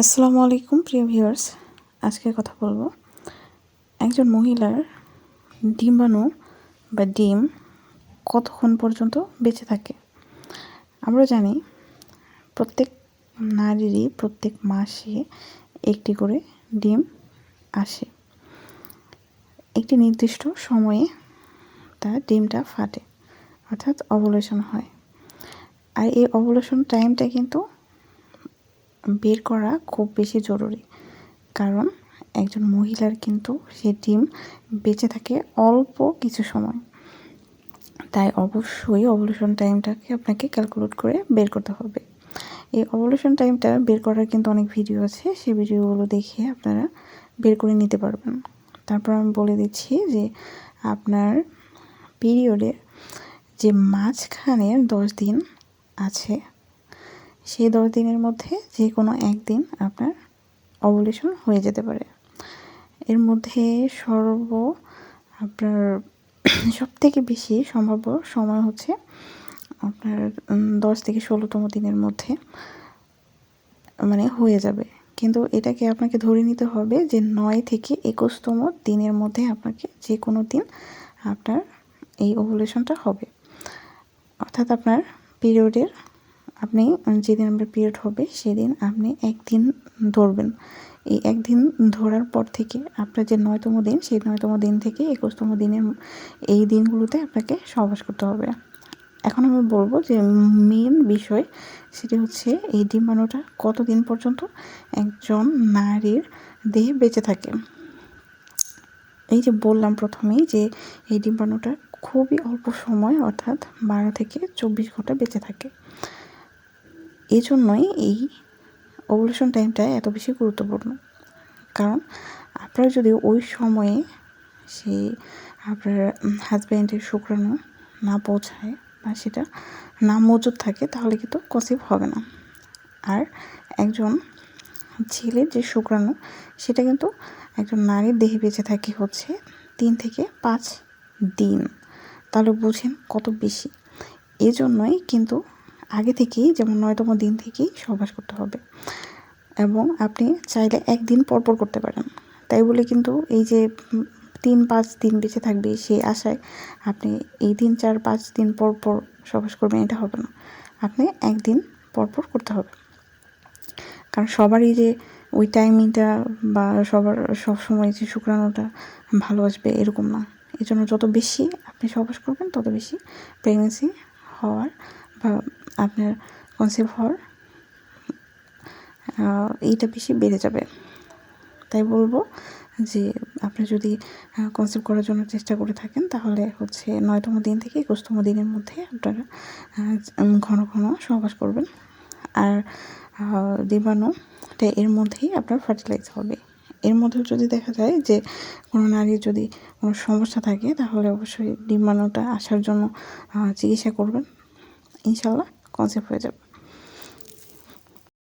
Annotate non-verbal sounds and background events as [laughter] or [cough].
আসসালামু আলাইকুম, প্রিয় ভিউয়ার্স। আজকে কথা বলব একজন মহিলার ডিম্বাণু বা ডিম কতক্ষণ পর্যন্ত বেঁচে থাকে? আমরা জানি প্রত্যেক নারীরই, প্রত্যেক মাসে একটি করে ডিম আসে। একটি নির্দিষ্ট সময়ে তার ডিমটা ফাটে, অর্থাৎ অবলেশন হয়। আর এই অবলেশন টাইমটা কিন্তু বের করা খুব বেশি জরুরি। কারণ একজন মহিলার কিন্তু সে ডিম বেঁচে থাকে অল্প কিছু সময়। তাই অবশ্যই অবলেশন টাইমটাকে আপনাকে ক্যালকুলেট করে বের করতে হবে। এই অবলেশন টাইমটা বের করার কিন্তু অনেক ভিডিও আছে। সেই ভিডিওগুলো দেখে আপনারা বের করে নিতে পারবেন। তারপর আমি বলে দিচ্ছি যে আপনার পিরিয়ডের যে মাঝখানের দশ দিন আছে সেই দশ দিনের মধ্যে যে কোনো একদিন আপনার অবলেশন হয়ে যেতে পারে। এর মধ্যে সর্ব আপনার [clears throat] সব থেকে বেশি সম্ভাব্য সময় হচ্ছে আপনার দশ থেকে ষোলোতম দিনের মধ্যে মানে হয়ে যাবে। কিন্তু এটাকে আপনাকে ধরে নিতে হবে যে নয় থেকে একুশতম দিনের মধ্যে আপনাকে যে কোনো দিন আপনার এই ওভুলেশনটা হবে। অর্থাৎ আপনার পিরিয়ডের আপনি যেদিন আপনার পিরিয়ড হবে, সেদিন আপনি একদিন ধরবেন। এই একদিন ধরার পর থেকে আপনার যে নয়তম দিন, সেই নয়তম দিন থেকে একুশতম দিনের এই দিনগুলোতে আপনাকে সহবাস করতে হবে। এখন আমি বলব যে মেন বিষয় সেটি হচ্ছে এই ডিম্বাণুটা কতদিন পর্যন্ত একজন নারীর দেহে বেঁচে থাকে। এই যে বললাম প্রথমেই যে এই ডিম্বাণুটা খুবই অল্প সময়, অর্থাৎ বারো থেকে চব্বিশ ঘণ্টা বেঁচে থাকে। এই জন্যই এই ওভুলেশন টাইমটা এত বেশি গুরুত্বপূর্ণ। কারণ আপনারা যদি ওই সময়ে সেই আপনার হাজব্যান্ডের শুক্রাণু না পৌঁছায় বা সেটা না মজুদ থাকে, তাহলে কিন্তু কসিভ হবে না। আর একজন ছেলের যে শুক্রাণু, সেটা কিন্তু একজন নারীর দেহে বেঁচে থাকে হচ্ছে তিন থেকে পাঁচ দিন। তাহলে বুঝেন কত বেশি। এজন্যই কিন্তু আগে থেকেই, যেমন নয়তম দিন থেকেই সহবাস করতে হবে। এবং আপনি চাইলে একদিন পরপর করতে পারেন। তাই বলে কিন্তু এই যে তিন পাঁচ দিন বেঁচে থাকবে সেই আশায় আপনি এই দিন চার, পাঁচ দিন পর পর করবেন, এটা হবে না। আপনি একদিন পরপর করতে হবে। কারণ সবারই যে ওই টাইমিংটা বা সবার সব সময় যে শুক্রাণুটা ভালো আসবে এরকম না। এই জন্য যত বেশি আপনি সহবাস করবেন, তত বেশি প্রেগনেন্সি হওয়ার বা আপনার কনসিভ হওয়ার এইটা বেশি বেড়ে যাবে। তাই বলব যে আপনি যদি কনসেপ্ট করার জন্য চেষ্টা করে থাকেন, তাহলে হচ্ছে নয়তম দিন থেকে একুশতম দিনের মধ্যে আপনারা ঘন ঘন সহবাস করবেন। আর ডিম্বাণুটা এর মধ্যেই আপনার ফার্টিলাইজ হবে। এর মধ্যেও যদি দেখা যায় যে কোনো নারীর যদি কোনো সমস্যা থাকে, তাহলে অবশ্যই ডিম্বাণুটা আসার জন্য চিকিৎসা করবেন। ইনশাল্লাহ কনসেপ্ট হয়ে যাবে।